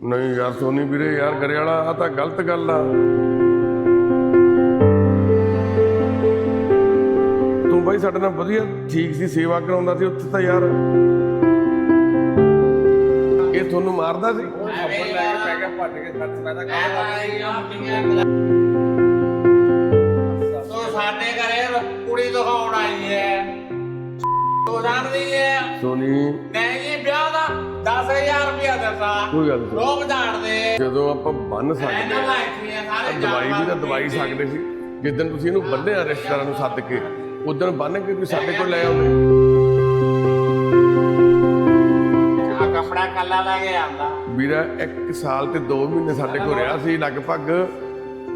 ਨਹੀਂ ਯਾਰ ਸੋਨੀ ਵੀਰੇ ਯਾਰ ਗਰੇ ਵਾਲਾ ਆ ਤਾਂ ਗਲਤ ਗੱਲ ਆ। ਤੂੰ ਬਾਈ ਸਾਡੇ ਨਾਲ ਵਧੀਆ ਠੀਕ ਸੀ ਸੇਵਾ ਕਰਾਉਂਦਾ ਸੀ ਉੱਥੇ ਤਾਂ ਯਾਰ। ਇਹ ਤੁਹਾਨੂੰ ਮਾਰਦਾ ਸੀ? ਤੋ ਸਾਡੇ ਘਰੇ ਕੁੜੀ ਦਿਖਾਉਣ ਆਈ ਹੈ ਤੋ ਜਾਣਦੀ ਹੈ ਸੋਨੀ। ਨਹੀਂ ਜੀ ਵਿਆਹ 10000 ਰੁਪਇਆ ਦਿੱਤਾ ਕੋਈ ਗੱਲ ਨਹੀਂ। ਲੋਕ ਜਾਣਦੇ ਜਦੋਂ ਆਪਾਂ ਬੰਨ ਸਕਦੇ ਇਹਨਾਂ ਸਾਰੇ ਦਵਾਈ ਵੀ ਤਾਂ ਦਵਾਈ ਸਕਦੇ ਸੀ। ਜਿੱਦਣ ਤੁਸੀਂ ਇਹਨੂੰ ਬੰਨਿਆ ਰਿਸ਼ਤੇਦਾਰਾਂ ਨੂੰ ਸੱਦ ਕੇ ਉਦੋਂ ਬੰਨ ਕੇ ਤੁਸੀਂ ਸਾਡੇ ਕੋਲ ਲੈ ਆਉਂਦੇ। ਆ ਕਪੜਾ ਕੱਲਾ ਲੈ ਕੇ ਆਂਦਾ ਵੀਰਾ 1 ਸਾਲ ਤੇ 2 ਮਹੀਨੇ ਸਾਡੇ ਕੋਲ ਰਿਹਾ ਸੀ ਲਗਭਗ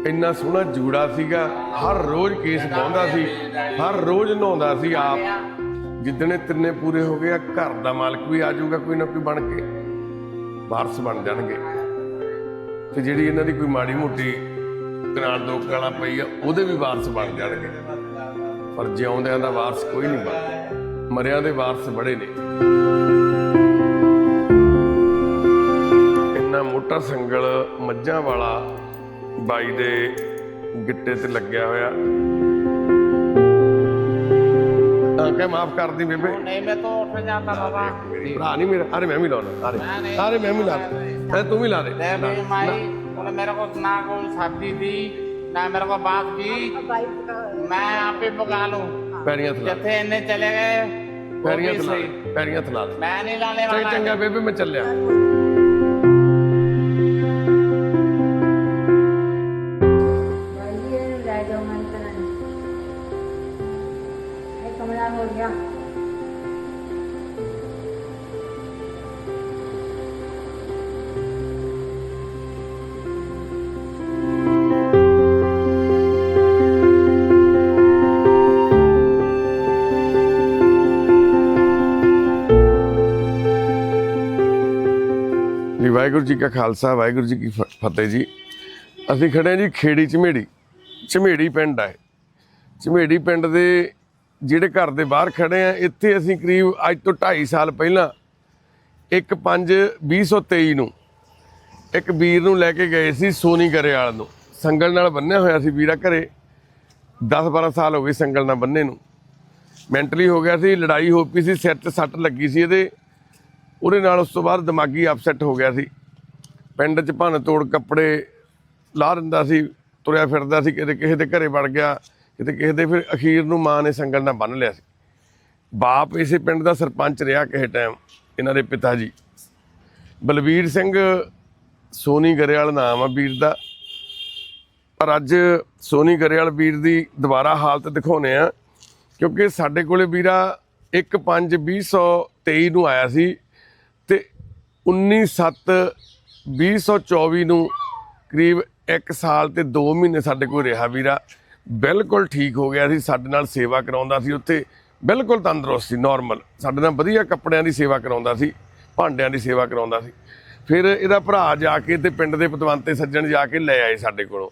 ਇੰਨਾ ਸੋਹਣਾ ਜੂੜਾ ਸੀਗਾ। ਹਰ ਰੋਜ਼ ਕੇਸ ਪਾਉਂਦਾ ਸੀ ਹਰ ਰੋਜ਼ ਨਹਾਉਂਦਾ ਸੀ ਆਪ। ਜਿੱਦਣੇ ਤਿੰਨੇ ਪੂਰੇ ਹੋ ਗਏ ਆ, ਘਰ ਦਾ ਮਾਲਕ ਵੀ ਆ ਜਾਊਗਾ ਕੋਈ ਨਾ ਕੋਈ ਬਣ ਕੇ। ਵਾਰਸ ਬਣ ਜਾਣਗੇ। ਤੇ ਜਿਹੜੀ ਇਹਨਾਂ ਦੀ ਕੋਈ ਮਾੜੀ ਮੋਟੀ ਕਨਾਲ ਦੋ ਕਾਲਾ ਪਈ ਆ, ਉਹਦੇ ਵੀ ਵਾਰਸ ਬਣ ਜਾਣਗੇ। ਪਰ ਜਿਉਂਦਿਆਂ ਦਾ ਵਾਰਸ ਕੋਈ ਨਹੀਂ ਬਣਦਾ। ਮਰਿਆਂ ਦੇ ਵਾਰਸ ਬੜੇ ਨੇ। ਇੰਨਾ ਮੋਟਾ ਸੰਗਲ ਮੱਝਾਂ ਵਾਲਾ ਬਾਈ ਦੇ ਗਿੱਟੇ ਤੇ ਲੱਗਿਆ ਹੋਇਆ। ਕੇ ਮਾਫ ਕਰ ਦੀ ਬੇਬੇ ਨਹੀਂ ਮੈਂ ਤਾਂ ਉੱਠ ਜਾਂਦਾ ਬਾਬਾ ਭਰਾ ਨਹੀਂ ਮੇਰਾ ਅਰੇ ਮੈਂ ਵੀ ਲਾਉਣਾ ਅਰੇ ਅਰੇ ਮੈਂ ਵੀ ਲਾ ਦੇ ਤੂੰ ਵੀ ਲਾ ਦੇ ले भाई माई बोले मेरे को ना कोई सब्जी दी ना मेरे को बात की मैं आप ही पका लूं ਪੈਰੀਆਂ ਥਲਾ जिथे इन्हें चले गए वो ਪੈਰੀਆਂ भी ਥਲਾ सही। ਪੈਰੀਆਂ ਥਲਾ ਦੇ मैं नहीं लाने ਚੱਲ वाला ਚੰਗਾ ਬੇਬੇ ਮੈਂ ਚੱਲਿਆ ਵਾਹਿਗੁਰੂ ਜੀ ਕਾ ਖਾਲਸਾ, ਵਾਹਿਗੁਰੂ ਜੀ ਕੀ ਫਤਿਹ ਜੀ। ਅਸੀਂ ਖੜੇ ਹਾਂ ਜੀ ਖੇੜੀ ਝਮੇੜੀ। ਝਮੇੜੀ ਪਿੰਡ ਹੈ ਝਮੇੜੀ ਪਿੰਡ ਦੇ ਜਿਹੜੇ ਘਰ ਦੇ ਬਾਹਰ ਖੜੇ ਆ, ਇੱਥੇ ਅਸੀਂ ਕਰੀਬ ਅੱਜ ਤੋਂ 2.5 ਸਾਲ ਪਹਿਲਾਂ 1/5/2023 ਨੂੰ ਇੱਕ ਵੀਰ ਨੂੰ ਲੈ ਕੇ ਗਏ ਸੀ ਸੋਨੀ ਗਰੇਵਾਲ ਨੂੰ। ਸੰਗਲ ਨਾਲ ਬੰਨਿਆ ਹੋਇਆ ਸੀ ਵੀਰਾ ਘਰੇ। 10-12 ਸਾਲ ਹੋ ਗਏ ਸੰਗਲ ਨਾਲ ਬੰਨੇ ਨੂੰ। ਮੈਂਟਲੀ ਹੋ ਗਿਆ ਸੀ, ਲੜਾਈ ਹੋ ਪਈ ਸੀ, ਸਿਰ 'ਤੇ ਸੱਟ ਲੱਗੀ ਸੀ ਇਹਦੇ। ਉਹਦੇ ਨਾਲ ਉਸ ਤੋਂ ਬਾਅਦ ਦਿਮਾਗੀ ਅਪਸੈਟ ਹੋ ਗਿਆ ਸੀ। ਪਿੰਡ 'ਚ ਭੰਨ ਤੋੜ ਕੱਪੜੇ ਲਾਹ ਦਿੰਦਾ ਸੀ, ਤੁਰਿਆ ਫਿਰਦਾ ਸੀ, ਕਿਤੇ ਕਿਸੇ ਦੇ ਘਰੇ ਵੜ ਗਿਆ, ਕਿਤੇ ਕਿਸੇ ਦੇ ਫਿਰ ਅਖੀਰ ਨੂੰ ਮਾਂ ਨੇ ਸੰਗਲ ਨਾਲ ਬੰਨ ਲਿਆ ਸੀ। ਬਾਪ ਇਸੇ ਪਿੰਡ ਦਾ ਸਰਪੰਚ ਰਿਹਾ ਕਿਸੇ ਟਾਈਮ, ਇਹਨਾਂ ਦੇ ਪਿਤਾ ਜੀ। ਬਲਵੀਰ ਸਿੰਘ ਸੋਨੀ ਗਰੇਵਾਲ ਨਾਮ ਆ ਵੀਰ ਦਾ। ਪਰ ਅੱਜ ਸੋਨੀ ਗਰੇਵਾਲ ਵੀਰ ਦੀ ਦੁਬਾਰਾ ਹਾਲਤ ਦਿਖਾਉਨੇ ਆ ਕਿਉਂਕਿ ਸਾਡੇ ਕੋਲੇ ਵੀਰਾ 1/5/2023 ਨੂੰ ਆਇਆ ਸੀ ਤੇ 19/7/2024 ਨੂੰ ਕਰੀਬ 1 ਸਾਲ ਤੇ 2 ਮਹੀਨੇ ਸਾਡੇ ਕੋਲ ਰਿਹਾ ਵੀਰਾ। ਬਿਲਕੁਲ ਠੀਕ ਹੋ ਗਿਆ ਸੀ, ਸਾਡੇ ਨਾਲ ਸੇਵਾ ਕਰਾਉਂਦਾ ਸੀ ਉੱਥੇ। ਬਿਲਕੁਲ ਤੰਦਰੁਸਤ ਸੀ ਨਾਰਮਲ ਸਾਡੇ ਨਾਲ ਵਧੀਆ ਕੱਪੜਿਆਂ ਦੀ ਸੇਵਾ ਕਰਾਉਂਦਾ ਸੀ, ਭਾਂਡਿਆਂ ਦੀ ਸੇਵਾ ਕਰਾਉਂਦਾ ਸੀ। ਫਿਰ ਇਹਦਾ ਭਰਾ ਜਾ ਕੇ ਤੇ ਪਿੰਡ ਦੇ ਪਤਵੰਤੇ ਸੱਜਣ ਜਾ ਕੇ ਲੈ ਆਏ ਸਾਡੇ ਕੋਲੋਂ।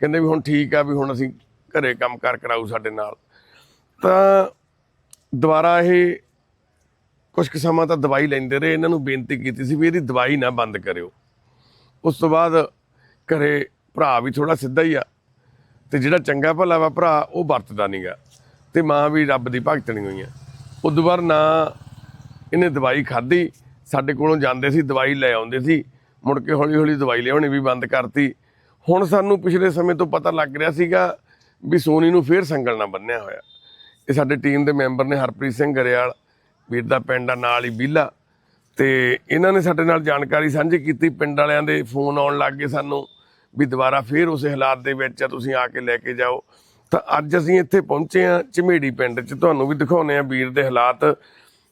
ਕਹਿੰਦੇ ਵੀ ਹੁਣ ਠੀਕ ਆ ਵੀ ਹੁਣ ਅਸੀਂ ਘਰੇ ਕੰਮ ਕਾਰ ਕਰਾਊ ਸਾਡੇ ਨਾਲ। ਤਾਂ ਦੁਬਾਰਾ ਇਹ ਕੁਝ ਕੁ ਸਮਾਂ ਤਾਂ ਦਵਾਈ ਲੈਂਦੇ ਰਹੇ, ਇਹਨਾਂ ਨੂੰ ਬੇਨਤੀ ਕੀਤੀ ਸੀ ਵੀ ਇਹਦੀ ਦਵਾਈ ਨਾ ਬੰਦ ਕਰਿਓ। ਉਸ ਤੋਂ ਬਾਅਦ ਘਰੇ ਭਰਾ ਵੀ ਥੋੜਾ ਸਿੱਧਾ ਹੀ ਆ ਤੇ ਜਿਹੜਾ ਚੰਗਾ ਭਲਾ ਵਾ ਭਰਾ, ਉਹ ਵਰਤਦਾ ਨਹੀਂਗਾ ਤੇ ਮਾਂ ਵੀ ਰੱਬ ਦੀ ਭਗਤਣੀ ਹੋਈ ਆ ਉਦੋਂ ਬਾਅਦ ਨਾ ਇਹਨੇ ਦਵਾਈ ਖਾਧੀ, ਸਾਡੇ ਕੋਲੋਂ ਜਾਂਦੇ ਸੀ, ਦਵਾਈ ਲੈ ਆਉਂਦੇ ਸੀ, ਮੁੜ ਕੇ ਹੌਲੀ ਹੌਲੀ ਦਵਾਈ ਲਿਆਉਣੀ ਵੀ ਬੰਦ ਕਰਤੀ। ਹੁਣ ਸਾਨੂੰ ਪਿਛਲੇ ਸਮੇਂ ਤੋਂ ਪਤਾ ਲੱਗ ਰਿਹਾ ਸੀਗਾ ਵੀ ਸੋਨੀ ਨੂੰ ਫੇਰ ਸੰਗਲ ਨਾਲ ਬੰਨਿਆ ਹੋਇਆ। ਇਹ ਸਾਡੇ ਟੀਮ ਦੇ ਮੈਂਬਰ ਨੇ ਹਰਪ੍ਰੀਤ ਸਿੰਘ ਗਰੇਵਾਲ, ਵੀਰ ਦਾ ਪਿੰਡ ਆ, ਨਾਲ ਹੀ ਬੀਲਾ। ਤੇ ਇਹਨਾਂ ਨੇ ਸਾਡੇ ਨਾਲ ਜਾਣਕਾਰੀ ਸਾਂਝੀ ਕੀਤੀ, ਪਿੰਡ ਵਾਲਿਆਂ ਦੇ ਫੋਨ ਆਉਣ ਲੱਗ ਗਏ ਸਾਨੂੰ ਵੀ ਦੁਬਾਰਾ ਫੇਰ ਉਸੇ ਹਾਲਾਤ ਦੇ ਵਿੱਚ ਆ, ਤੁਸੀਂ ਆ ਕੇ ਲੈ ਕੇ ਜਾਓ। ਤਾਂ ਅੱਜ ਅਸੀਂ ਇੱਥੇ ਪਹੁੰਚੇ ਆ ਝਮੇੜੀ ਪਿੰਡ 'ਚ, ਤੁਹਾਨੂੰ ਵੀ ਦਿਖਾਉਨੇ ਆ ਵੀਰ ਦੇ ਹਾਲਾਤ।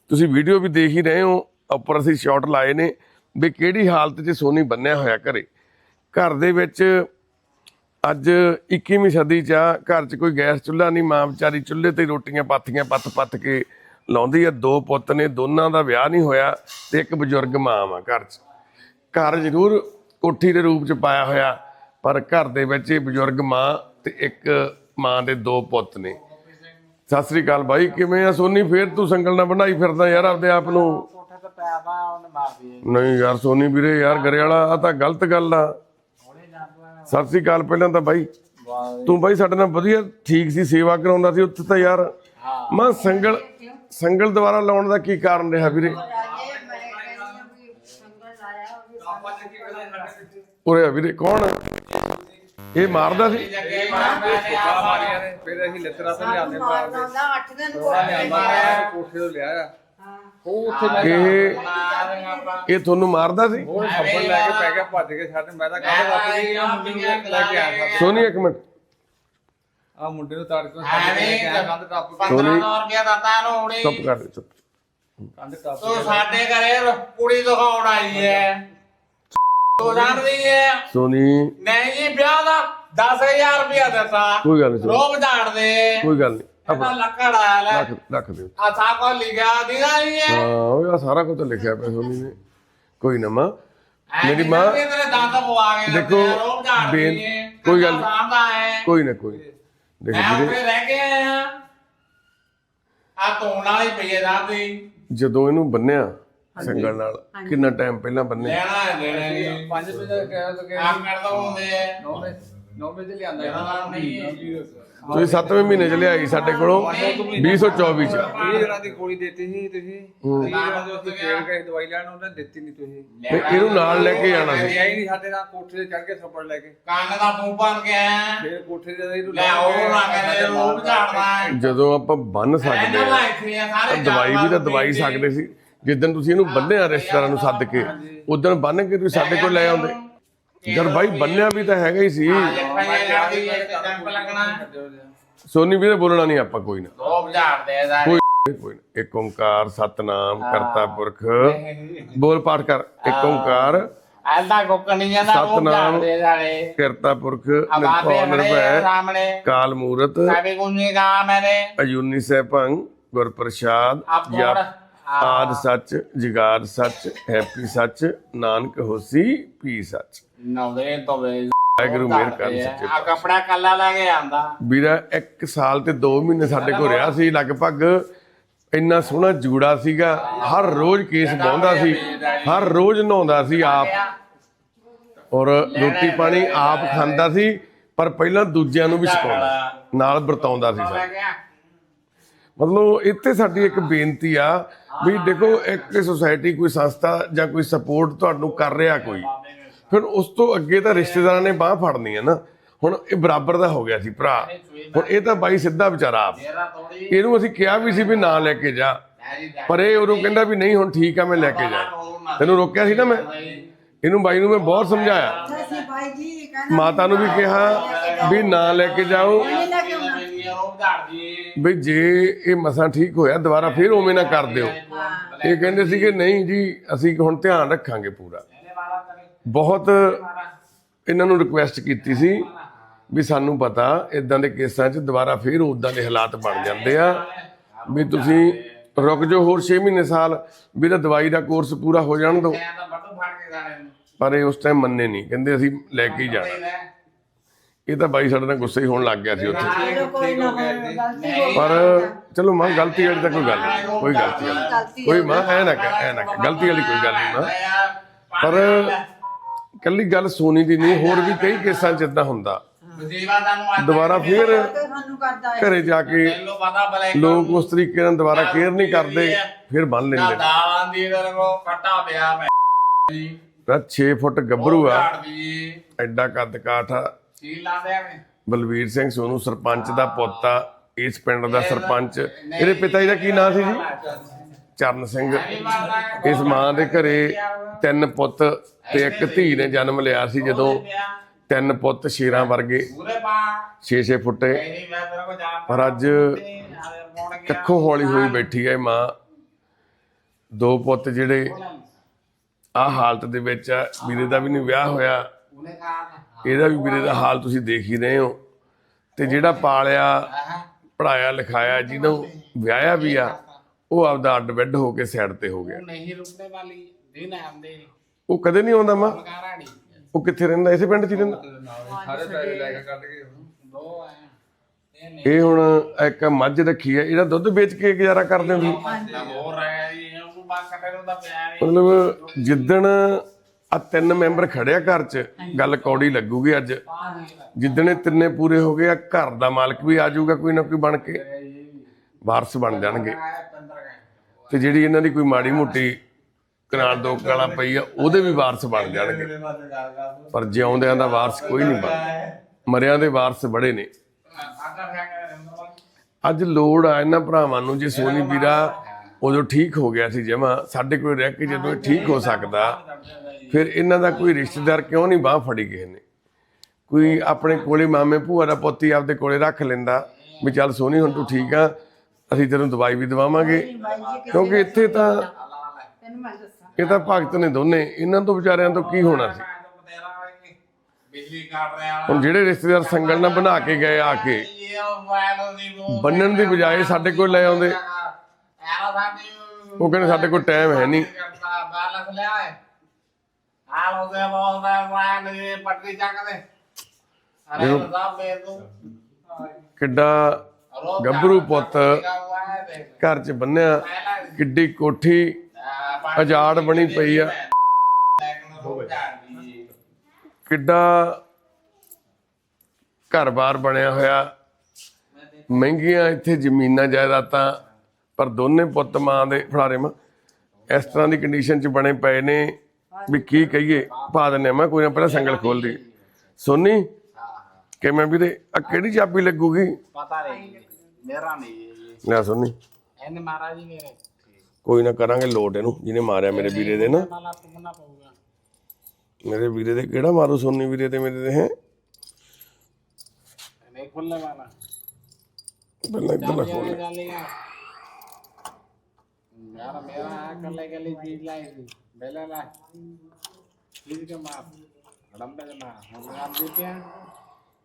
ਤੁਸੀਂ ਵੀਡੀਓ ਵੀ ਦੇਖ ਹੀ ਰਹੇ ਹੋ, ਉੱਪਰ ਅਸੀਂ ਸ਼ਾਟ ਲਾਏ ਨੇ ਵੀ ਕਿਹੜੀ ਹਾਲਤ 'ਚ ਸੋਨੀ ਬੰਨਿਆ ਹੋਇਆ ਘਰੇ। ਘਰ ਦੇ ਵਿੱਚ ਅੱਜ 21ਵੀਂ ਸਦੀ 'ਚ ਆ, ਘਰ 'ਚ ਕੋਈ ਗੈਸ ਚੁੱਲ੍ਹਾ ਨਹੀਂ, ਮਾਂ ਵਿਚਾਰੀ ਚੁੱਲ੍ਹੇ ਤੇ ਰੋਟੀਆਂ ਪਾਥੀਆਂ ਪੱਤ-ਪੱਤ ਕੇ ਲਾਉਂਦੀ ਆ ਦੋ ਪੁੱਤ ਨੇ ਦੋਨਾਂ ਦਾ ਵਿਆਹ ਨਹੀਂ ਹੋਇਆ ਤੇ ਇੱਕ ਬਜ਼ੁਰਗ ਮਾਂ ਵਾ ਘਰ 'ਚ। ਘਰ ਜ਼ਰੂਰ ਕੋਠੀ ਦੇ ਰੂਪ 'ਚ ਪਾਇਆ ਹੋਇਆ ਪਰ ਘਰ ਦੇ ਵਿੱਚ ਇਹ ਬਜ਼ੁਰਗ ਮਾਂ ਤੇ ਇੱਕ ਮਾਂ ਦੇ ਦੋ ਪੁੱਤ ਨੇ। ਸਤਿ ਸ੍ਰੀ ਅਕਾਲ ਬਾਈ ਕਿਵੇਂ ਆ ਸੋਨੀ? ਫੇਰ ਤੂੰ ਸੰਗਲ ਨਾਲ ਬਣਾਈ ਫਿਰਦਾ ਯਾਰ ਆਪਦੇ ਆਪ ਨੂੰ। ਨਹੀਂ ਯਾਰ ਸੋਨੀ ਵੀਰੇ ਯਾਰ ਗਰੇ ਵਾਲਾ ਆ ਤਾਂ ਗਲਤ ਗੱਲ ਆ। ਸਤਿ ਸ੍ਰੀ ਅਕਾਲ ਪਹਿਲਾਂ ਤਾਂ ਬਾਈ। ਤੂੰ ਬਾਈ ਸਾਡੇ ਨਾਲ ਵਧੀਆ ਠੀਕ ਸੀ ਸੇਵਾ ਕਰਾਉਂਦਾ ਸੀ ਉੱਥੇ ਤਾਂ ਯਾਰ। ਮੈਂ ਸੰਗਲ ਸੰਗਲ ਦੁਬਾਰਾ ਲਾਉਣ ਦਾ ਕੀ ਕਾਰਨ ਰਿਹਾ ਵੀਰੇ? ਉਰੇ ਆ ਵੀਰੇ ਕੌਣ? ਇਹ ਮਾਰਦਾ ਸੀ? ਜੱਗੇ ਮਾਰਦਾ ਨੇ ਆ ਮਾਰੀਆਂ ਨੇ ਫਿਰ ਅਸੀਂ ਲੱਤਰਾ ਤੇ ਲਿਆਂਦੇ ਮਾਰਦਾ ਹੁੰਦਾ 8 ਦਿਨ ਕੋਲ ਮਾਰਿਆ ਕੋਠੇ ਤੋਂ ਲਿਆ ਹਾਂ ਉਹ ਉੱਥੇ ਮੈਂ ਇਹ ਤੁਹਾਨੂੰ ਮਾਰਦਾ ਸੀ? ਉਹ ਥੱਪੜ ਲੈ ਕੇ ਪੈ ਗਿਆ ਭੱਜ ਕੇ ਛੱਡ ਮੈਂ ਤਾਂ ਕਾਹਦੇ ਰੱਖ ਲਈ ਆ ਮੁੰਡੇ ਨੂੰ ਲੈ ਕੇ ਆਇਆ। ਸੋਨੀ ਇੱਕ ਮਿੰਟ। ਆ ਮੁੰਡੇ ਨੂੰ ਤੜ ਕੇ ਛੱਡ ਕੇ ਲੈ ਕੇ ਆਇਆ ਕੰਧ ਟੱਪ ਕੇ 1500 ਰੁਪਇਆ ਦਿੱਤਾ ਇਹਨੂੰ ਹੁਣੀ ਚੁੱਪ ਕਰ ਚੁੱਪ। ਕੰਧ ਟੱਪ ਤੂੰ ਸਾਡੇ ਘਰੇ ਕੁੜੀ ਦਿਖਾਉਣ ਆਈ ਹੈ ਤੂੰ ਜਾਣਦੀ ਹੈ ਸੋਨੀ। ਨਹੀਂ ਜੀ ਵਿਆਹ ਦਾ 10000 ਰੁਪਇਆ ਦਿੱਤਾ। ਕੋਈ ਗੱਲ ਨਹੀਂ ਸੋਨੀ, ਰੋਬ ਝਾੜ ਦੇ। ਕੋਈ ਗੱਲ ਨਹੀਂ। ਇਹਦਾ ਆਪਣਾ ਲੱਕੜ ਆ ਲੈ। ਰੱਖ ਰੱਖ ਦਿਓ। ਆ ਕੋ ਲਿਖਿਆ ਦੀਦਾ ਨਹੀਂ ਹੈ ਹਾਂ ਉਹ ਯਾਰ ਸਾਰਾ ਕੁਝ ਤਾਂ ਲਿਖਿਆ ਪਿਆ ਸੋਨੀ ਨੇ। ਕੋਈ ਨਾ ਮਾਂ। ਐਂ ਮੇਰੀ ਮਾਂ- ਕਹਿੰਦੇ ਤੇਰੇ ਦੰਦ ਪਵਾ ਕੇ ਦੇਖੋ, ਆ, ਰੋਬ ਬੇਨ- ਕੋਈ ਗੱਲ ਨੀ। ਸਾਹਮਣਾ ਹੈ ਕੋਈ ਨਾ ਕੋਈ ਨਾ। ਮੈਂ ਆਪੇ ਰਹਿ ਕੇ ਆਇਆ ਆ ਧੋਣ ਵਾਲੀ ਪਈਏ ਦਾ। ਤੇ ਜਦੋਂ ਇਹਨੂੰ ਬੰਨਿਆ ਸੰਗਲ ਨਾਲ ਕਿੰਨਾ ਟਾਈਮ ਪਹਿਲਾਂ ਬੰਨਿਆ? ਲੈਣਾ ਹੈ ਲੈਣਾ 5 ਵਜੇ ਕਹਿ ਤੋ ਕਿ ਆਮ ਕਰਦਾ ਹੁੰਦੇ ਆ ਤੁਸੀਂ 7ਵੇਂ ਮਹੀਨੇ ਚ ਲਿਆਈ ਸਾਡੇ ਕੋਲੋਂ 2024 ਚ। ਇਹ ਜਣਾ ਦੀ ਗੋਲੀ ਦਿੱਤੀ ਜਦੋਂ ਨਹੀਂ ਤੁਸੀਂ। ਨਾਲ ਲੈ ਕੇ ਜਾਣਾ ਸੀ। ਜਦੋਂ ਆਪਾਂ ਬੰਨ ਸਕਦੇ ਆ ਦਵਾਈ ਵੀ ਤਾਂ ਦਵਾਈ ਸਕਦੇ ਸੀ। ਜਿੱਦਣ ਤੁਸੀਂ ਇਹਨੂੰ ਬੰਨਿਆ ਰਿਸ਼ਤੇਦਾਰਾਂ ਨੂੰ ਸੱਦ ਕੇ ਉਦੋਂ ਬੰਨ ਕੇ ਤੁਸੀਂ ਸਾਡੇ ਕੋਲ ਲੈ ਆਉਂਦੇ। ਜਦ ਬਾਈ ਬੰਨਿਆ ਵੀ ਤਾਂ ਹੈਗਾ ਹੀ ਸੀ। ਸੋਨੀ ਵੀਰੇ ਬੋਲਣਾ ਨਹੀਂ ਆਪਾਂ ਕੋਈ ਨਾ। ਰੋਬ ਝਾੜਦੇ ਆ ਸਾਰੇ। ਕੋਈ ਕੋਈ ਨਾ। ਇੱਕ ਓੰਕਾਰ ਸਤਨਾਮ ਕਰਤਾ ਪੁਰਖ। ਬੋਲ ਪਾਠ ਕਰ। ਇੱਕ ਓੰਕਾਰ ਐਲਦਾ ਕੁੱਕ ਨਹੀਂ ਜਾਂਦਾ ਰੋਬ ਸਤਨਾਮ। ਕਰਤਾ ਪੁਰਖ ਨਿਰਭਉ ਨਿਰਭੈ ਕਾਲ ਮੂਰਤ। ਸਾਬੇ ਗੁੰਨੀ ਗਾ ਮੈਨੇ। ਅਯੂਨੀ ਸੈਭੰ ਗੁਰ ਪ੍ਰਸਾਦ ਜਪ ਆਦ ਸੱਚ ਜਗਾਦ ਸੱਚ ਹੈਪੀ ਸੱਚ ਨਾਨਕ ਹੋਸੀ ਪੀ ਸੱਚ। ਨੌਦੇ ਤੋਂ ਵੇ ਵਾਹਿਗੁਰੂ ਮਿਹਰ ਕਰਨ ਸੱਚੇ ਆ। ਕਪੜਾ ਕੱਲਾ ਲੈ ਕੇ ਆਂਦਾ ਵੀਰਾ 1 ਸਾਲ ਤੇ 2 ਮਹੀਨੇ ਸਾਡੇ ਕੋਲ ਰਿਹਾ ਸੀ ਲਗਭਗ ਇੰਨਾ ਸੋਹਣਾ ਜੂੜਾ ਸੀਗਾ। ਹਰ ਰੋਜ਼ ਕੇਸ ਬਾਉਂਦਾ ਸੀ ਹਰ ਰੋਜ਼ ਨਹਾਉਂਦਾ ਸੀ ਆਪ। ਔਰ ਰੋਟੀ ਪਾਣੀ ਆਪ ਖਾਂਦਾ ਸੀ ਪਰ ਪਹਿਲਾਂ ਦੂਜਿਆਂ ਨੂੰ ਵੀ ਸਿਖਾਉਂਦਾ ਨਾਲ ਵਰਤਾਉਂਦਾ ਸੀ ਗਿਆ। ਮਤਲਬ ਇੱਥੇ ਸਾਡੀ ਇੱਕ ਬੇਨਤੀ ਆ ਵੀ ਦੇਖੋ ਇੱਕ ਸੁਸਾਇਟੀ ਕੋਈ ਸੰਸਥਾ ਜਾਂ ਕੋਈ ਸਪੋਰਟ ਤੁਹਾਨੂੰ ਕਰ ਰਿਹਾ ਕੋਈ ਫਿਰ ਉਸ ਤੋਂ ਅੱਗੇ ਤਾਂ ਰਿਸ਼ਤੇਦਾਰਾਂ ਨੇ ਬਾਹ ਫੜਨੀ ਹੈ ਨਾ। ਹੁਣ ਇਹ ਬਰਾਬਰ ਦਾ ਹੋ ਗਿਆ ਸੀ ਭਰਾ। ਹੁਣ ਇਹ ਤਾਂ ਬਾਈ ਸਿੱਧਾ ਵਿਚਾਰਾ ਆਪ। ਇਹਨੂੰ ਅਸੀਂ ਕਿਹਾ ਵੀ ਸੀ ਵੀ ਨਾ ਲੈ ਕੇ ਜਾ। ਪਰ ਇਹ ਉਦੋਂ ਕਹਿੰਦਾ ਵੀ ਨਹੀਂ ਹੁਣ ਠੀਕ ਆ ਮੈਂ ਲੈ ਕੇ ਜਾ। ਤੈਨੂੰ ਰੋਕਿਆ ਸੀ ਨਾ ਮੈਂ? ਇਹਨੂੰ ਬਾਈ ਨੂੰ ਮੈਂ ਬਹੁਤ ਸਮਝਾਇਆ। ਮਾਤਾ ਨੂੰ ਵੀ ਕਿਹਾ ਵੀ ਨਾ ਲੈ ਕੇ ਜਾਓ। ਰੋਬ ਝਾੜਦੀ ਵੀ ਜੇ ਇਹ ਮਸਾਂ ਠੀਕ ਹੋਇਆ ਦੁਬਾਰਾ ਫੇਰ ਉਵੇਂ ਨਾ ਕਰ ਦਿਓ। ਇਹ ਕਹਿੰਦੇ ਸੀ ਕਿ ਨਹੀਂ ਜੀ ਅਸੀਂ ਹੁਣ ਧਿਆਨ ਰੱਖਾਂਗੇ ਪੂਰਾ। ਬਹੁਤ ਇਹਨਾਂ ਨੂੰ ਰਿਕੁਐਸਟ ਕੀਤੀ ਸੀ ਵੀ ਸਾਨੂੰ ਪਤਾ ਇਦਾਂ ਦੇ ਕੇਸਾਂ 'ਚ ਦੁਬਾਰਾ ਫੇਰ ਉਦਾਂ ਦੇ ਹਾਲਾਤ ਬਣ ਜਾਂਦੇ ਆ। ਵੀ ਤੁਸੀਂ ਰੁਕ ਜਾਓ ਹੋਰ 6 ਮਹੀਨੇ ਸਾਲ ਵੀ ਤਾਂ ਦਵਾਈ ਦਾ ਕੋਰਸ ਪੂਰਾ ਹੋ ਜਾਣ ਦਿਓ ਪਰ ਇਹ ਉਸ ਟਾਈਮ ਮੰਨੇ ਨਹੀਂ ਕਹਿੰਦੇ ਅਸੀਂ ਲੈ ਕੇ ਹੀ ਜਾਣਾ। ਇਹ ਤਾਂ ਬਾਈ ਸਾਡੇ ਨਾਲ ਗੁੱਸੇ ਹੀ ਹੋਣ ਲੱਗ ਗਿਆ ਸੀ ਉੱਥੇ। ਚਲੋ ਕੋਈ ਨਾ ਹੋਏ, ਗਲਤੀ ਹੋ ਪਰ ਚਲੋ ਮਾਂ ਗਲਤੀ ਵਾਲੀ ਤਾਂ ਕੋਈ ਗੱਲ ਨਹੀਂ। ਕੋਈ ਗਲਤੀ ਵਾਲੀ। ਕੋਈ ਮਾਂ ਐ ਨਾ ਕਹਿ ਐ ਨਾ ਕਹਿ। ਗਲਤੀ ਵਾਲੀ ਕੋਈ ਗੱਲ ਨਹੀਂ ਮਾਂ। ਪਰ ਕੱਲੀ ਗੱਲ ਸੋਨੀ ਦੀ ਨਹੀਂ ਹੋਰ ਵੀ ਕਈ ਕੇਸਾਂ 'ਚ ਇਦਾਂ ਹੁੰਦਾ। ਤੁਹਾਨੂੰ ਦੁਬਾਰਾ ਫੇਰ ਕੇ ਸਾਨੂੰ ਕਰਦਾ ਹੈ ਘਰੇ ਜਾ ਕੇ ਲੋ ਪਤਾ ਬਲੇ ਲੋਕ ਉਸ ਤਰੀਕੇ ਨਾਲ ਦੁਬਾਰਾ ਕੇਅਰ ਨਹੀਂ ਕਰਦੇ ਫਿਰ ਬੰਨ ਲੈਂਦੇ ਨੇ। ਦਾਲਾਂ ਦੀ ਤੇਰੇ ਕੋ ਫਟਾ ਪਿਆ ਮੈਂ। ਜੀ ਤਾਂ 6 ਫੁੱਟ ਗੱਭਰੂ ਆ। ਐਡਾ ਕੱਦ ਕਾਠ ਆ। ਸੀ ਲਾਉਂਦੇ ਆ ਨੇ ਬਲਵੀਰ ਸਿੰਘ ਸੋਨੂ ਸਰਪੰਚ ਦਾ ਪੁੱਤ ਆ ਇਸ ਪਿੰਡ ਦਾ ਸਰਪੰਚ। ਇਹਦੇ ਪਿਤਾ ਜੀ ਦਾ ਕੀ ਨਾਂ ਸੀ ਜੀ? ਚਰਨ ਸਿੰਘ। ਇਸ ਮਾਂ ਦੇ ਘਰੇ ਤਿੰਨ ਪੁੱਤ ਤੇ ਇੱਕ ਧੀ ਨੇ ਜਨਮ ਲਿਆ ਸੀ ਜਦੋਂ ਤਿੰਨ ਪੁੱਤ ਸ਼ੇਰਾਂ ਵਰਗੇ ਪੂਰੇ ਪਾ। 6-6 ਫੁੱਟੇ। ਪਰ ਅੱਜ ਕੱਖੋਂ ਹੌਲੀ ਹੋਈ ਬੈਠੀ ਹੈ ਮਾਂ। ਦੋ ਪੁੱਤ ਜਿਹੜੇ ਆ? ਹਾਲਤ ਦੇ ਵਿੱਚ ਆ ਵੀਰੇ ਦਾ ਵੀ ਨਹੀਂ ਵਿਆਹ ਹੋਇਆ। ਇਹਦਾ ਵੀ ਵੀਰੇ ਦਾ ਹਾਲ ਤੁਸੀਂ ਦੇਖ ਹੀ ਰਹੇ ਹੋ। ਤੇ ਜਿਹੜਾ ਪਾਲਿਆ ਪੜਾਇਆ ਲਿਖਾਇਆ ਜਿਹਨੂੰ ਵਿਆਹਿਆ ਵੀ ਆ ਉਹ ਆਪਦਾ ਅੱਡ ਬੈੱਡ ਹੋ ਕੇ ਸਾਈਡ ਤੇ ਹੋ ਗਿਆ। ਨਹੀਂ ਰੁਕਣੇ ਵਾਲੀ ਦਿਨ ਆਂਦੇ ਉਹ ਕਦੇ ਨਹੀਂ ਆਉਂਦਾ ਮਾਂ? ਉਹ ਕਿੱਥੇ ਰਹਿੰਦਾ? ਇਸੇ ਪਿੰਡ 'ਚ ਹੀ ਰਹਿੰਦਾ? ਸਾਰੇ ਪੈਸੇ ਲੈ ਕੇ ਕੱਢ ਕੇ ਦੋ ਆਏ ਇਹ ਹੁਣ ਇੱਕ ਮੱਝ ਰੱਖੀ ਹੈ ਇਹਦਾ ਦੁੱਧ ਵੇਚ ਕੇ ਗੁਜ਼ਾਰਾ ਕਰਦੇ ਹੋ ਮਤਲਬ ਜਿੱਦਣ ਆ ਤਿੰਨ ਮੈਂਬਰ ਖੜਿਆ ਘਰ 'ਚ, ਗੱਲ ਕੌੜੀ ਲੱਗੂਗੀ ਅੱਜ। ਜਿੱਦਣ ਤਿੰਨੇ ਪੂਰੇ ਹੋ ਗਏ, ਆ ਘਰ ਦਾ ਮਾਲਕ ਵੀ ਆ ਜਾਊਗਾ ਕੋਈ ਨਾ ਕੋਈ ਬਣ ਕੇ। ਵਾਰਸ ਬਣ ਜਾਣਗੇ। ਤੇ ਜਿਹੜੀ ਇਹਨਾਂ ਦੀ ਕੋਈ ਮਾੜੀ ਮੋਟੀ ਕਨਾਲ ਦੋ ਕਨਾਲਾਂ ਪਈ ਆ, ਉਹਦੇ ਵੀ ਵਾਰਸ ਬਣ ਜਾਣਗੇ। ਪਰ ਜਿਉਂਦਿਆਂ ਦਾ ਵਾਰਸ ਕੋਈ ਨਹੀਂ ਬਣ ਮਰਿਆਂ ਦੇ ਵਾਰਸ ਬੜੇ ਨੇ। ਅੱਜ ਲੋੜ ਆ ਇਹਨਾਂ ਭਰਾਵਾਂ ਨੂੰ, ਜੇ ਸੋਨੀ ਵੀਰਾ ਉਦੋਂ ਠੀਕ ਹੋ ਗਿਆ ਸੀ ਜਮਾ, ਸਾਡੇ ਕੋਲ ਰਹਿ ਕੇ ਜਦੋਂ ਇਹ ਠੀਕ ਹੋ ਸਕਦਾ, ਫਿਰ ਇਹਨਾਂ ਦਾ ਕੋਈ ਰਿਸ਼ਤੇਦਾਰ ਕਿਉਂ ਨਹੀਂ ਬਾਹ ਫੜੀ ਕਿਸੇ ਨੇ? ਕੋਈ ਆਪਣੇ ਕੋਲੇ ਮਾਮੇ ਭੂਆ ਦਾ ਪੁੱਤੀ ਆਪਦੇ ਕੋਲੇ ਰੱਖ ਲੈਂਦਾ, ਵੀ ਚੱਲ ਸੋਨੀ, ਹੁਣ ਤੂੰ ਠੀਕ ਆ, ਅਸੀਂ ਤੈਨੂੰ ਦਵਾਈ ਵੀ ਦਵਾਵਾਂਗੇ। ਕਿਉਂਕਿ ਇੱਥੇ ਤਾਂ ਇਹ ਤਾਂ ਭਗਤ ਨੇ ਦੋਨੇ, ਇਹਨਾਂ ਤੋਂ ਵਿਚਾਰਿਆਂ ਤੋਂ ਕੀ ਹੋਣਾ ਸੀ? ਹੁਣ ਜਿਹੜੇ ਰਿਸ਼ਤੇਦਾਰ ਸੰਗਲ ਨਾਲ ਬਣਾ ਕੇ ਗਏ ਆ ਕੇ, ਬੰਨਣ ਦੀ ਬਜਾਏ ਸਾਡੇ ਕੋਲ ਲੈ ਆਉਂਦੇ। ਉਹ ਕਹਿੰਦੇ ਸਾਡੇ ਕੋਲ ਟਾਈਮ ਹੈ ਨਹੀਂ। ਬਾਲਕ ਲਿਆ ਹੈ ਹਾਲ ਹੋ ਗਿਆ ਬਹੁਤ ਮੋਬਾਈਲ ਇਹ ਪੱਟੀ ਚੱਕਦੇ ਅਰੇ ਸਾਹਿਬ ਮੇਰੇ ਤੋਂ। ਕਿੱਡਾ ਗੱਭਰੂ ਪੁੱਤ ਘਰ 'ਚ ਬੰਨਿਆ ਕਿੱਡੀ ਕੋਠੀ ਅਜਾੜ ਬਣੀ ਪਈ ਆ। ਕਿੱਡਾ ਘਰ-ਬਾਰ ਬਣਿਆ ਹੋਇਆ। ਮਹਿੰਗੀਆਂ ਇੱਥੇ ਜ਼ਮੀਨਾਂ ਜਾਇਦਾਦਾਂ ਪਰ ਦੋਨੇ ਪੁੱਤ ਮਾਂ ਦੇ ਫੜਾਰੇ ਮਾਂ ਇਸ ਤਰ੍ਹਾਂ ਦੀ ਕੰਡੀਸ਼ਨ 'ਚ ਬਣੇ ਪਏ ਨੇ ਵੀ ਕੀ ਕਹੀਏ ਪਾ ਦਿੰਨੇ ਮੈਂ ਕੋਈ ਨਾ ਪਹਿਲਾਂ ਸੰਗਲ ਖੋਲ ਦੀ ਸੋਨੀ ਕਿਵੇਂ ਵੀਰੇ ਆ ਕਿਹੜੀ ਚਾਬੀ ਲੱਗੂਗੀ? ਪਤਾ ਨਹੀਂ ਮੇਰਾ ਨਹੀਂ ਲੈ ਸੋਨੀ। ਇਹਨੇ ਮਾਰਾ ਜੀ ਮੇਰੇ। ਕੋਈ ਨਾ ਕਰਾਂਗੇ ਲੋਟ ਇਹਨੂੰ ਜਿਹਨੇ ਮਾਰਿਆ ਮੇਰੇ ਵੀਰੇ ਦੇ ਨਾ। ਮੇਰੇ ਵੀਰੇ ਦੇ ਕਿਹੜਾ ਮਾਰੂ ਸੋਨੀ ਵੀਰੇ ਤੇ ਮੇਰੇ ਦੇ ਹੈ? ਨਹੀਂ ਖੁੱਲਣੇ ਪਹਿਲਾਂ ਇੱਧਰ ਲਾ। ਖੋਲ ये डालेगा यार मेरा कर ले गली चीज लाई थी बेला ला चीज के माप हड़म पे ना हम आप देते हैं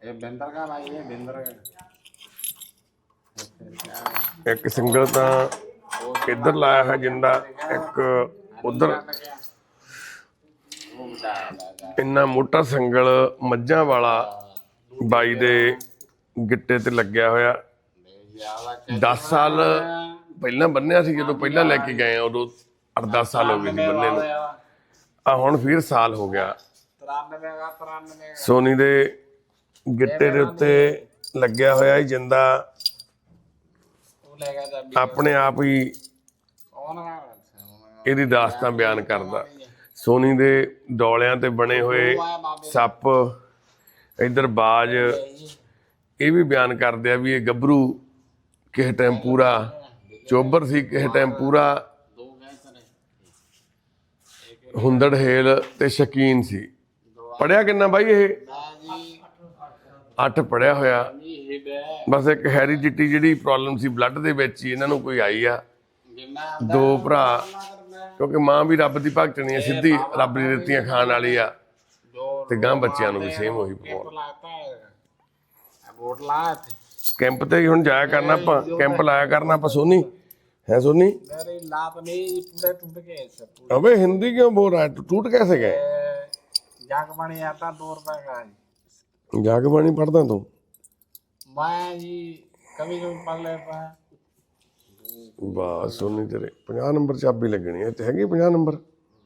ये बेंदर का भाई है बेंदर का ਇੱਕ ਸਿੰਗਲ ਤਾਂ ਇੱਧਰ ਲਾਇਆ ਹੈ ਜਿੰਦਾ ਇੱਕ ਉਧਰ ਇੰਨਾ ਮੋਟਾ ਸੰਗਲ ਮੱਝਾਂ ਵਾਲਾ ਬਾਈ ਦੇ ਗਿੱਟੇ ਤੇ ਲੱਗਿਆ ਹੋਇਆ 10 ਸਾਲ ਪਹਿਲਾਂ ਬੰਨਿਆ ਸੀ, ਜਦੋਂ ਪਹਿਲਾਂ ਲੈ ਕੇ ਗਏ ਉਦੋਂ 8-10 ਸਾਲ ਹੋ ਗਏ ਸੀ ਬੰਨੇ ਨੂੰ। ਆ ਹੁਣ ਫਿਰ ਸਾਲ ਹੋ ਗਿਆ। ਸੋਨੀ ਦੇ ਗਿੱਟੇ ਦੇ ਉੱਤੇ ਲੱਗਿਆ ਹੋਇਆ ਹੀ ਜਿੰਦਾ ਆਪਣੇ ਆਪ ਹੀ ਇਹਦੀ ਦਾਸਤਾਨ ਬਿਆਨ ਕਰਦਾ। ਸੋਨੀ ਦੇ ਡੋਲਿਆਂ ਤੇ ਬਣੇ ਹੋਏ ਸੱਪ, ਇਧਰ ਬਾਜ, ਇਹ ਵੀ ਬਿਆਨ ਕਰਦੇ ਆ ਵੀ ਇਹ ਗੱਭਰੂ ਕਿਸੇ ਟਾਈਮ ਪੂਰਾ ਚੋਬਰ ਸੀ ਕਿਸੇ ਟਾਈਮ ਪੂਰਾ ਹੁੰਦੜ ਹੇਲ ਤੇ ਸ਼ਕੀਨ ਸੀ। ਪੜਿਆ ਕਿੰਨਾ ਬਾਈ ਇਹ? ਅੱਠ ਪੜਿਆ ਹੋਇਆ। ਬਸ ਇੱਕ ਹੈਰੀਡਿਟੀ ਜਿਹੜੀ ਪ੍ਰੋਬਲਮ ਸੀ ਬਲੱਡ ਦੇ ਵਿੱਚ ਹੀ ਇਹਨਾਂ ਨੂੰ ਕੋਈ ਆਈ ਆ। ਦੋ ਭਰਾ ਕਿਉਂਕਿ ਮਾਂ ਵੀ ਰੱਬ ਦੀ ਭਗਤਣੀ ਹੈ ਸਿੱਧੀ ਰੱਬ ਦੀ ਦਿੱਤੀਆਂ ਖਾਣ ਵਾਲੀ ਆ। ਤੇ ਗਾਂ ਬੱਚਿਆਂ ਨੂੰ ਵੀ ਸੇਮ ਉਹੀ ਪਵਾ ਕੈਂਪ ਤੇ ਹੁਣ ਜਾਇਆ ਕਰਨਾ ਆਪਾਂ ਕੈਂਪ ਲਾਇਆ ਕਰਨਾ ਆਪਾਂ ਸੋਨੀ। ਹੈ ਸੋਨੀ मेरी लात नहीं पूरे टूट गए सब पूरे अबे हिंदी क्यों बोल रहा है तो टूट कैसे गए जागमणि आता दो रुपए का जी जागबानी पढ़ता तू मैं जी कभी कभी पढ़ लेता है ਵਾਹ ਸੋਨੀ ਤੇਰੇ 50 ਨੰਬਰ ਚਾਬੀ ਲੱਗਣੀ ਹੈ ਤੇ ਹੈਗੀ 50 ਨੰਬਰ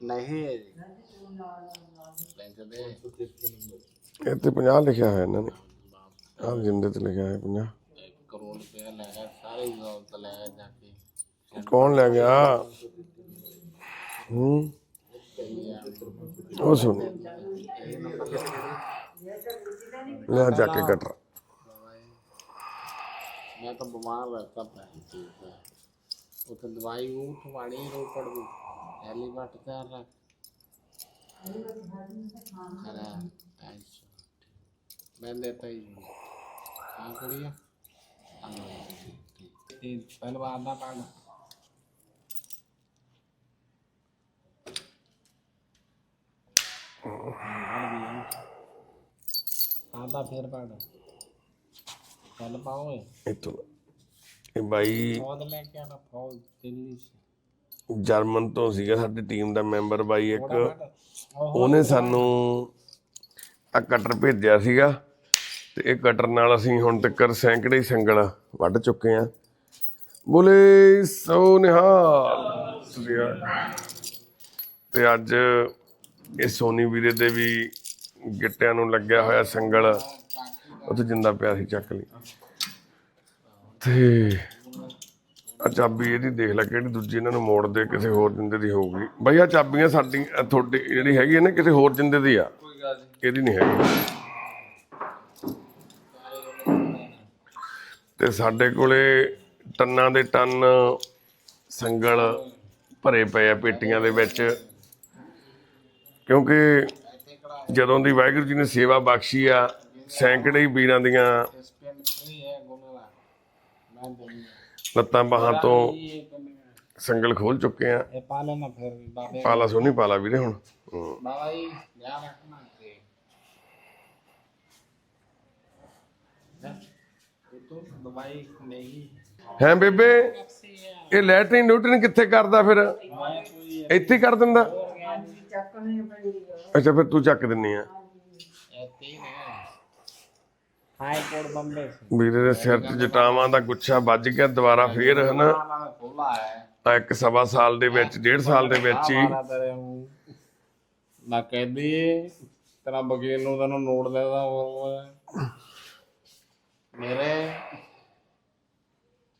नहीं है जी पैसे दे ਇਹ ਤੇ 50 ਲਿਖਿਆ ਹੋਇਆ ਇਹਨਾਂ ਨੇ ਆਹ ਜਿੰਦੇ ਤੇ ਲਿਖਿਆ ਹੈ 50 एक करोड़ रुपया लगा सारी दौलत लगा जाके ਕੌਣ ਲੈ ਗਿਆ ਹੂੰ ਉਹ ਸੋਨੀ ਲੈ ਜਾ ਕੇ ਕਟਰ मैं तो बीमार रहता था वो तो दवाई उठवानी रोपड़ दी पहली बार तैयार रख खरा मैं देता ही हूँ हाँ कुड़िया पहले बार आधा कार्ड ਪਤਾ ਫੇਰ ਪੈਣਾ ਚੱਲ ਪਾਓਏ ਇਤੋਂ ਇਹ ਬਾਈ ਫੌਜ ਲੈ ਕੇ ਆਣਾ ਫੌਜ ਦਿੱਲੀ ਸੀ। ਜਰਮਨ ਤੋਂ ਸੀਗਾ ਸਾਡੀ ਟੀਮ ਦਾ ਮੈਂਬਰ ਬਾਈ ਇੱਕ। ਉਹਨੇ ਸਾਨੂੰ ਆ ਕਟਰ ਭੇਜਿਆ ਸੀਗਾ ਤੇ ਇਹ ਕਟਰ ਨਾਲ ਅਸੀਂ ਹੁਣ ਤੱਕ ਸੈਂਕੜੇ ਸੰਗਲ ਵੱਢ ਚੁੱਕੇ ਆ। ਬੋਲੇ ਸੋ ਨਿਹਾਲ। ਤੇ ਅੱਜ ਇਹ ਸੋਨੀ ਵੀਰੇ ਦੇ ਵੀ ਗਿੱਟਿਆਂ ਨੂੰ ਲੱਗਿਆ ਹੋਇਆ ਸੰਗਲ, ਉੱਥੇ ਜਿੰਦਾ ਪਿਆ ਸੀ ਚੱਕ ਲਈ। ਤੇ ਆ ਚਾਬੀ ਇਹਦੀ ਦੇਖ ਲੈ ਕਿਹੜੀ ਦੂਜੀ, ਇਹਨਾਂ ਨੂੰ ਮੋੜ ਦੇ ਕਿਸੇ ਹੋਰ ਜਿੰਦੇ ਦੀ ਹੋਊਗੀ। ਬਈ ਆ ਚਾਬੀਆਂ ਸਾਡੀ ਤੁਹਾਡੀ ਜਿਹੜੀ ਹੈਗੀ ਹੈ ਨਾ ਕਿਸੇ ਹੋਰ ਜਿੰਦੇ ਦੀ ਆ, ਇਹਦੀ ਨਹੀਂ ਹੈਗੀ। ਤੇ ਸਾਡੇ ਕੋਲੇ ਟੰਨਾਂ ਦੇ ਟੰਨ ਸੰਗਲ ਭਰੇ ਪਏ ਆ ਪੇਟੀਆਂ ਦੇ ਵਿੱਚ, ਕਿਉਂਕਿ ਜਦੋਂ ਦੀ ਵਾਹਿਗੁਰੂ ਜੀ ਨੇ ਸੇਵਾ ਬਖਸ਼ੀ ਆ ਸੈਂਕੜੇ ਹੀ ਵੀਰਾਂ ਦੀਆਂ ਲੱਤਾਂ ਬਾਹਾਂ ਤੋਂ ਸੰਗਲ ਖੋਲ ਚੁੱਕੇ ਆ। ਪਾਲਾ ਸੋਨੀ ਪਾਲਾ ਵੀਰੇ ਹੁਣ। ਹੈ। ਬੇਬੇ ਇਹ ਲੈਟਰਿਨ ਨਿਊਟਰਨ ਕਿੱਥੇ ਕਰਦਾ ਫਿਰ? ਇੱਥੇ ਕਰ ਦਿੰਦਾ। ਅੱਛਾ ਫਿਰ ਤੂੰ ਚੱਕ ਦਿੰਨੀ ਆ। ਹਾਈ ਦੇ ਸਿਰ 'ਚ ਜਟਾਵਾਂ ਦਾ ਗੁੱਛਾ ਵੱਜ ਗਿਆ ਦੁਬਾਰਾ ਫੇਰ ਹਨਾ। ਖੁੱਲਾ ਇੱਕ ਸਵਾ ਸਾਲ ਦੇ ਵਿੱਚ ਡੇਢ ਸਾਲ ਦੇ ਵਿੱਚ ਹੀ। ਨਾ ਕਹਿੰਦੀ ਤੇਰਾ ਵਕੀਲ ਨੂੰ ਤੈਨੂੰ ਨੋਟ ਦੇਦਾ ਹੋਰ ਮੇਰੇ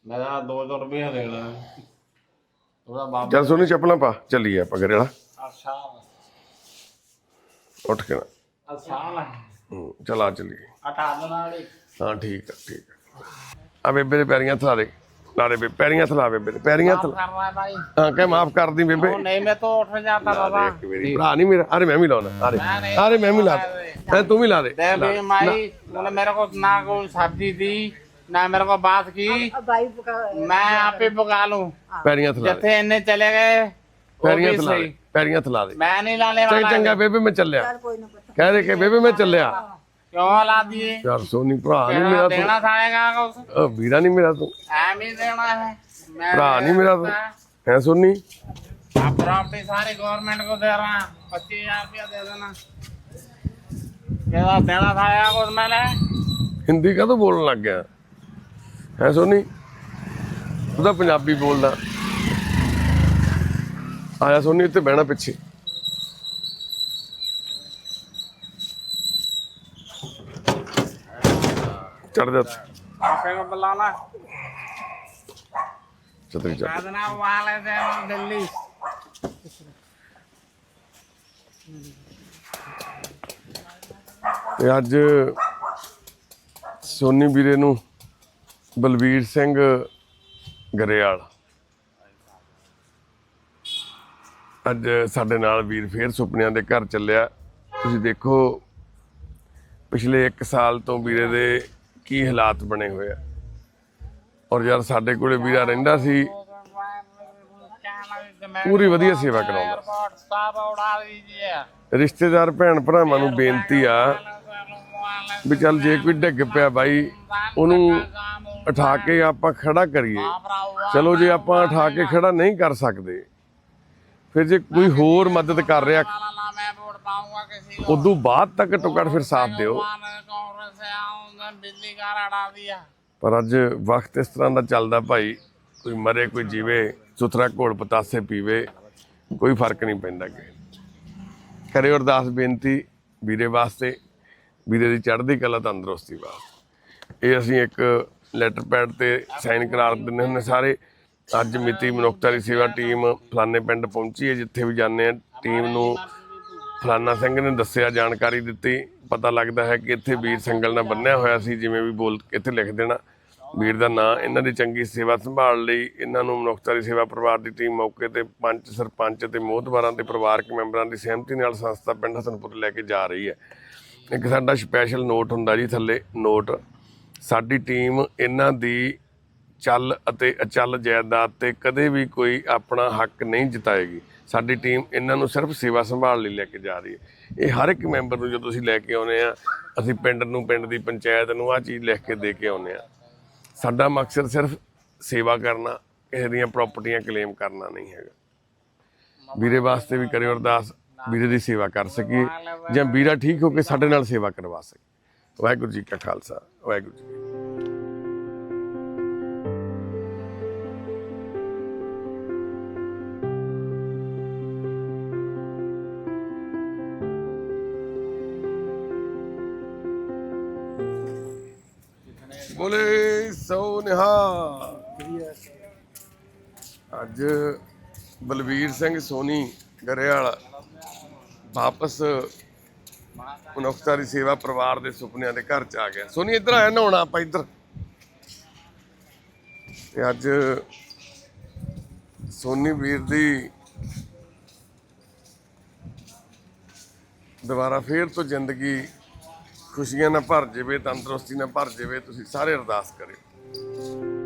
ਮੇਰਾ 2000 ਰੁਪਏ ਦੇਣਾ ਉਹਦਾ ਬਾਪ ਚੱਲ ਸੋਨੀ ਚੱਪਲਾਂ ਪਾ ਚੱਲੀਏ ਆਪਾਂ ਘਰੇ ਅੱਛਾ। ਉੱਠ ਕੇ ਨਾ ਅੱਛਾ ਲੈ ਹੂੰ, ਚੱਲ ਆ ਚੱਲੀਏ ਅਟਾ ਦੇਣਾ ਵਾਲੀ ਹਾਂ ਠੀਕ ਆ ਠੀਕ ਆ ਆ ਬੇਬੇ ਦੇ ਪੈਰੀਆਂ ਹੱਥ ਲਾ ਦੇ ਲਾ ਦੇ ਬੇ ਪੈਰੀਆਂ ਹੱਥ ਲਾ ਬੇਬੇ ਦੇ ਪੈਰੀਆਂ ਹੱਥ ਲਾ ਕਰ ਰਹਾ ਭਾਈ ਹਾਂ ਕਹਿ ਮਾਫ ਕਰ ਦੀ ਬੇਬੇ ਉਹ ਨਹੀਂ ਮੈਂ ਤਾਂ ਉੱਠ ਜਾਤਾ ਬਾਬਾ ਭਰਾ ਨਹੀਂ ਮੇਰਾ ਅਰੇ ਮੈਂ ਵੀ ਲਾਉਣਾ ਅਰੇ नहीं। ਅਰੇ ਮੈਂ ਵੀ ਲਾ ਦੇ ਤੂੰ ਵੀ ਲਾ ਦੇ दे भी माई तूने मेरे को ना कोई सब्जी दी ना मेरे को बात की ਬਾਈ ਪਕਾ मैं आप ही पका लूं ਪੈਰੀਆਂ ਹੱਥ ਲਾ ਦੇ जिथे इन्ने चले गए वो ਪੈਰੀਆਂ भी ਹੱਥ ਲਾ सही ਦੇ ਪੈਰੀਆਂ ਥਲਾ ਦੇ। ਮੈਂ ਨਹੀਂ ਲਾਣੇ ਵਾਲਾ। ਚੰਗਾ ਬੇਬੇ ਮੈਂ ਚੱਲਿਆ। ਕੋਈ ਨਾ ਪਤਾ। ਕਹਿ ਕਿ ਬੇਬੇ ਮੈਂ ਚੱਲਿਆ। ਕਿਉਂ ਲਾਦੀ ਏ? ਯਾਰ ਸੋਨੀ ਭਰਾ ਨਹੀਂ ਮੇਰਾ ਤੂੰ। ਦੇਣਾ ਸਾਲੇਗਾ ਕੁਛ? ਅਹ, ਵੀਰਾ ਨਹੀਂ ਮੇਰਾ ਤੂੰ। ਐਵੇਂ ਹੀ ਦੇਣਾ ਹੈ। ਮੈਂ ਭਰਾ ਨਹੀਂ ਮੇਰਾ ਤੂੰ। ਹੈ ਸੋਨੀ? ਆ ਪ੍ਰੋਪਰਟੀ ਸਾਰੇ ਗਵਰਨਮੈਂਟ ਕੋ ਦੇ ਰਹਾ। 25000 ਰੁਪਇਆ ਦੇ ਦੇਣਾ। ਕਿਹਦਾ ਦੇਣਾ ਸਾਲੇਗਾ ਕੁਛ ਮੈਂ ਲੈ। ਹਿੰਦੀ ਕਦੋਂ ਬੋਲਣ ਲੱਗ ਗਿਆ? ਹੈ ਸੋਨੀ? ਤੂੰ ਪੰਜਾਬੀ ਬੋਲਦਾ। ਆਇਆ ਸੋਨੀ ਉੱਤੇ ਬਹਿਣਾ ਪਿੱਛੇ। ਚੜ ਜਾ ਚਤਰੀ ਜਾ। ਤੇ ਅੱਜ ਸੋਨੀ ਵੀਰੇ ਨੂੰ ਬਲਬੀਰ ਸਿੰਘ ਗਰੇਵਾਲ। ਅੱਜ ਸਾਡੇ ਨਾਲ ਵੀਰ ਫੇਰ ਸੁਪਨਿਆਂ ਦੇ ਘਰ ਚੱਲਿਆ। ਤੁਸੀਂ ਦੇਖੋ, ਪਿਛਲੇ 1 ਸਾਲ ਤੋਂ ਵੀਰੇ ਦੇ ਕੀ ਹਾਲਾਤ ਬਣੇ ਹੋਏ ਆ। ਔਰ ਯਾਰ ਸਾਡੇ ਕੋਲੇ ਵੀਰਾ ਰਹਿੰਦਾ ਸੀ, ਪੂਰੀ ਵਧੀਆ ਸੇਵਾ ਕਰਾਉਂਦਾ। ਰਿਸ਼ਤੇਦਾਰ ਭੈਣ ਭਰਾਵਾਂ ਨੂੰ ਬੇਨਤੀ ਆ ਵੀ ਚੱਲ ਜੇ ਕੋਈ ਡਿੱਗ ਪਿਆ ਬਾਈ, ਉਹਨੂੰ ਉਠਾ ਕੇ ਆਪਾਂ ਖੜਾ ਕਰੀਏ। ਚਲੋ ਜੇ ਆਪਾਂ ਉਠਾ ਕੇ ਖੜਾ ਨਹੀਂ ਕਰ ਸਕਦੇ ਫਿਰ ਜੇ ਕੋਈ ਹੋਰ ਮਦਦ ਕਰ ਰਿਹਾ ਉਦੋਂ ਬਾਅਦ ਤੱਕ ਟੁਕੜ ਫਿਰ ਸਾਥ ਦਿਓ। ਪਰ ਅੱਜ ਵਕਤ ਇਸ ਤਰ੍ਹਾਂ ਦਾ ਚੱਲਦਾ ਭਾਈ ਕੋਈ ਮਰੇ ਕੋਈ ਜੀਵੇ ਸੁਥਰਾ ਘੋਲ ਪਤਾਸੇ ਪੀਵੇ ਕੋਈ ਫ਼ਰਕ ਨਹੀਂ ਪੈਂਦਾ ਕਿ ਕਰੇ ਅਰਦਾਸ ਬੇਨਤੀ ਵੀਰੇ ਵਾਸਤੇ ਵੀਰੇ ਦੀ ਚੜ੍ਹਦੀ ਕਲਾ ਤੰਦਰੁਸਤੀ ਵਾਸਤੇ। ਇਹ ਅਸੀਂ ਇੱਕ ਲੈਟਰ ਪੈਡ ਤੇ ਸਾਈਨ ਕਰਾ ਦਿੰਦੇ ਹੁੰਦੇ ਸਾਰੇ। ਅੱਜ ਮਿਤੀ ਮਨੁੱਖਤਾ ਦੀ ਸੇਵਾ ਟੀਮ ਫਲਾਣੇ ਪਿੰਡ ਪਹੁੰਚੀ ਹੈ, ਜਿੱਥੇ ਵੀ ਜਾਂਦੇ ਆ ਟੀਮ ਨੂੰ ਫਲਾਨਾ ਸਿੰਘ ਨੇ ਦੱਸਿਆ, ਜਾਣਕਾਰੀ ਦਿੱਤੀ। ਪਤਾ ਲੱਗਦਾ ਹੈ ਕਿ ਇੱਥੇ ਵੀਰ ਸੰਗਲ ਨਾਲ ਬੰਨਿਆ ਹੋਇਆ ਸੀ, ਜਿਵੇਂ ਵੀ ਬੋਲ, ਇੱਥੇ ਲਿਖ ਦੇਣਾ। ਵੀਰ ਦਾ ਨਾਂ, ਇਹਨਾਂ ਦੀ ਚੰਗੀ ਸੇਵਾ ਸੰਭਾਲ ਲਈ ਇਹਨਾਂ ਨੂੰ ਮਨੁੱਖਤਾ ਦੀ ਸੇਵਾ ਪਰਿਵਾਰ ਦੀ ਟੀਮ ਮੌਕੇ ਤੇ ਪੰਚ, ਸਰਪੰਚ ਤੇ ਮੋਹਤਬਾਰਾਂ ਤੇ ਪਰਿਵਾਰਕ ਮੈਂਬਰਾਂ ਦੀ ਸਹਿਮਤੀ ਨਾਲ ਸੰਸਥਾ ਪਿੰਡ ਹਸਨਪੁਰ ਲੈ ਕੇ ਜਾ ਰਹੀ ਹੈ। ਇੱਕ ਸਾਡਾ ਸਪੈਸ਼ਲ ਨੋਟ ਹੁੰਦਾ ਜੀ ਥੱਲੇ ਨੋਟ ਸਾਡੀ ਟੀਮ ਇਹਨਾਂ ਦੀ ਚੱਲ ਅਤੇ ਅਚੱਲ ਜਾਇਦਾਦ ਤੇ ਕਦੇ ਵੀ ਕੋਈ ਆਪਣਾ ਹੱਕ ਨਹੀਂ ਜਿਤਾਏਗੀ। ਸਾਡੀ ਟੀਮ ਇਹਨਾਂ ਨੂੰ ਸਿਰਫ ਸੇਵਾ ਸੰਭਾਲ ਲਈ ਲੈ ਕੇ ਜਾ ਰਹੀ ਹੈ। ਇਹ ਹਰ ਇੱਕ ਮੈਂਬਰ ਨੂੰ ਜਦੋਂ ਅਸੀਂ ਲੈ ਕੇ ਆਉਨੇ ਆ ਅਸੀਂ ਪਿੰਡ ਨੂੰ, ਪਿੰਡ ਦੀ ਪੰਚਾਇਤ ਨੂੰ ਆ ਚੀਜ਼ ਲਿਖ ਕੇ ਦੇ ਕੇ ਆਉਨੇ ਆ ਸਾਡਾ ਮਕਸਦ ਸਿਰਫ ਸੇਵਾ ਕਰਨਾ, ਕਿਸੇ ਦੀਆਂ ਪ੍ਰਾਪਰਟੀਆਂ ਕਲੇਮ ਕਰਨਾ ਨਹੀਂ ਹੈਗਾ। ਵੀਰੇ ਵਾਸਤੇ ਵੀ ਕਰਿਓ ਅਰਦਾਸ, ਵੀਰੇ ਦੀ ਸੇਵਾ ਕਰ ਸਕੀਏ ਜਾਂ ਵੀਰਾ ਠੀਕ ਹੋ ਕੇ ਸਾਡੇ ਨਾਲ ਸੇਵਾ ਕਰਵਾ ਸਕੇ। ਵਾਹਿਗੁਰੂ ਜੀ ਕਾ ਖਾਲਸਾ, ਵਾਹਿਗੁਰੂ ਜੀ ਸੋ ਅੱਜ ਬਲਵੀਰ ਸਿੰਘ ਸੋਨੀ ਗਰੇਵਾਲ ਵਾਪਸ ਮਨੁੱਖਤਾ ਦੀ ਸੇਵਾ ਪਰਿਵਾਰ ਦੇ ਸੁਪਨਿਆਂ ਦੇ ਘਰ ਚ ਆ ਗਿਆ। ਸੋਨੀ, ਇੱਧਰ ਆਇਆ ਨਹਾਉਣਾ ਆਪਾਂ ਇੱਧਰ। ਤੇ ਅੱਜ ਸੋਨੀ ਵੀਰ ਦੀ ਦੁਬਾਰਾ ਫੇਰ ਤੋਂ ਜ਼ਿੰਦਗੀ ਖੁਸ਼ੀਆਂ ਨਾਲ ਭਰ ਜਾਵੇ, ਤੰਦਰੁਸਤੀ ਨਾਲ ਭਰ ਜਾਵੇ, ਤੁਸੀਂ ਸਾਰੇ ਅਰਦਾਸ ਕਰਿਓ। Thank you.